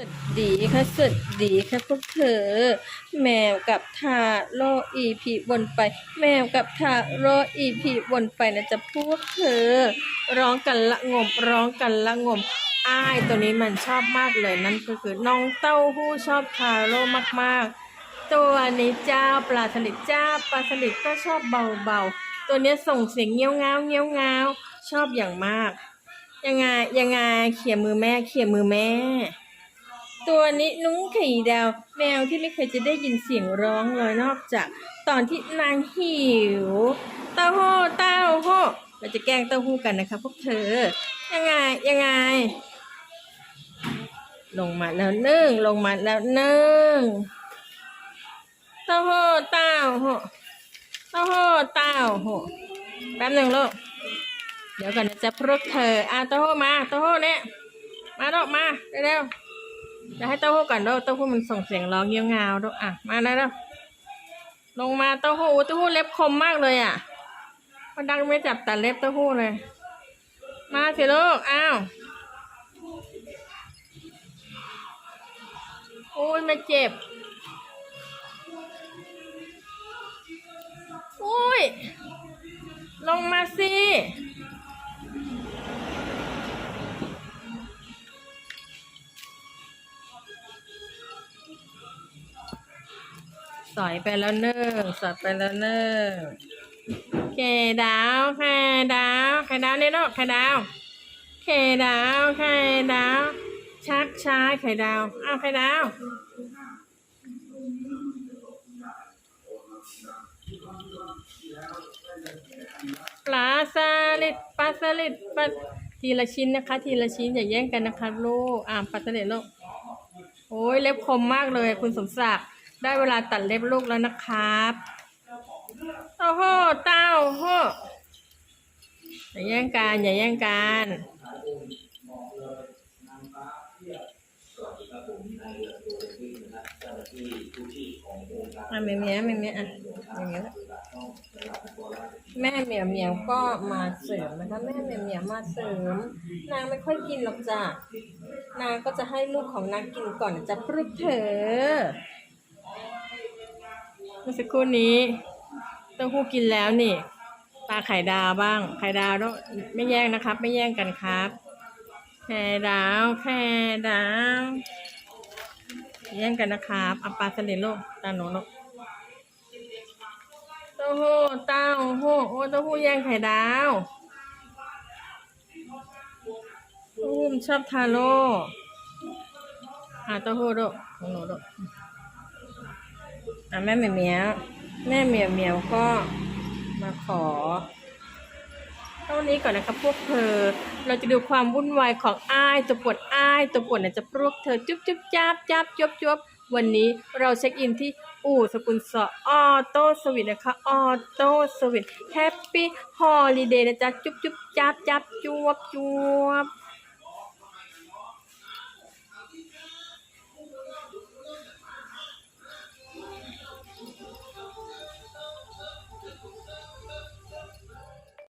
สวัสดีค่ะสวัสดีค่ะพวกเธอ แมวกับทาโรอีพีวนไป แมวกับทาโรอีพีวนไปนะจ๊ะพวกเธอ ร้องกันละงมร้องกันละงมอ้ายตัวนี้มันชอบมากเลยนั่นก็คือน้องเต้าหู้ชอบทาโร่มากๆ ตัวนี้เจ้าปลาสลิดเจ้าปลาสลิดก็ชอบเบาๆ ตัวนี้ส่งเสียงเงี้ยวงาเงี้ยวงาชอบอย่างมาก ยังไงยังไงเขี่ยมือแม่เขี่ยมือแม่ ตัวนี้นุ้งไข่ดาว แมวที่ไม่เคยจะได้ยินเสียงร้องเลยนอกจาก ตอนที่นางหิว เต้าหู้เต้าหู้เราจะแกล้งเต้าหู้กันนะคะ พวกเธอ ยังไงยังไง ลงมาแล้วนึ่งลงมาแล้วนึ่งเต้าหู้เต้าหู้เต้าหู้เต้าหู้แป๊บหนึ่งลูกเดี๋ยวก่อนจะพวกเธออะเต้าหู้มาเต้าหู้เนี่ยมาลูกมาเร็วๆ จะให้เต้าหู้ก่อนด้อเต้าหู้มันส่งเสียงร้องเงี้ยวงาวด้ออะมาแล้ว ลงมาเต้าหู้เต้าหู้เล็บคมมากเลยอะมันดังไม่จับแต่เล็บเต้าหู้เลย มาสิลูกอ้าวโอ้ยมาเจ็บโอ้ยลงมาสิ อยไปแล้วเนิ่งสอยไปแล้วเนิ่งเคดาวแค่ดาวแค่ดาวเนี่ลูกแค่ดาวเคดาวแค่ดาว ชักช้าไข่ดาวอ้าวไข่ดาวปลาสลิดปลาสลิดปลาทีละชิ้นนะคะ ทีละชิ้นอย่าแย่งกันนะคะลูกอ่าปลาสลิดลูกโอ้ยเล็บคมมากเลยคุณสมศักดิ์ ได้เวลาตัดเล็บลูกแล้วนะครับโอ้โหเต้าโหอย่าแย่งกันอย่าแย่งกันอะเมียเมียเมียเมียอะอย่างเงี้ยแม่เมียวเมียวก็มาเสริมนะคะแม่เมียวเมียวมาเสริม นางไม่ค่อยกินหรอกจ้ะนางก็จะให้ลูกของนางกินก่อนจะปรึกเถอ มื่อสักครู่นี้เต้าหู้กินแล้วนี่ปลาไข่ดาวบ้าง ไข่ดาวต้องไม่แย่งนะครับ ไม่แย่งกันครับ ไข่ดาวไข่ดาวแย่งกันนะครับเอาปลาสลิดลูกตาหนูลูกเต้าหู้เต้าหู้โอ้เต้าหู้แย่งไข่ดาวเต้าหู้มันชอบทาโร่อะเต้าหู้ลูกของหนูลูก อะแม่เหมียวเหมียวแม่เหมียวเหมียวก็มาขอเท่านี้ก่อนนะครับพวกเธอ เราจะดูความวุ่นวายของอ้ายตัวปวดอ้ายตัวปวดเนี่ยจะพวกเธอจุ๊บจุ๊บจับจับจุ๊บจุ๊บวันนี้เราเช็คอินที่อู่สกุลสอออโต้สวิตนะคะออโต้สวิตแฮปปี้ฮอลิเดย์นะจ๊ะจุ๊บจุ๊บจับจับจวบจวบ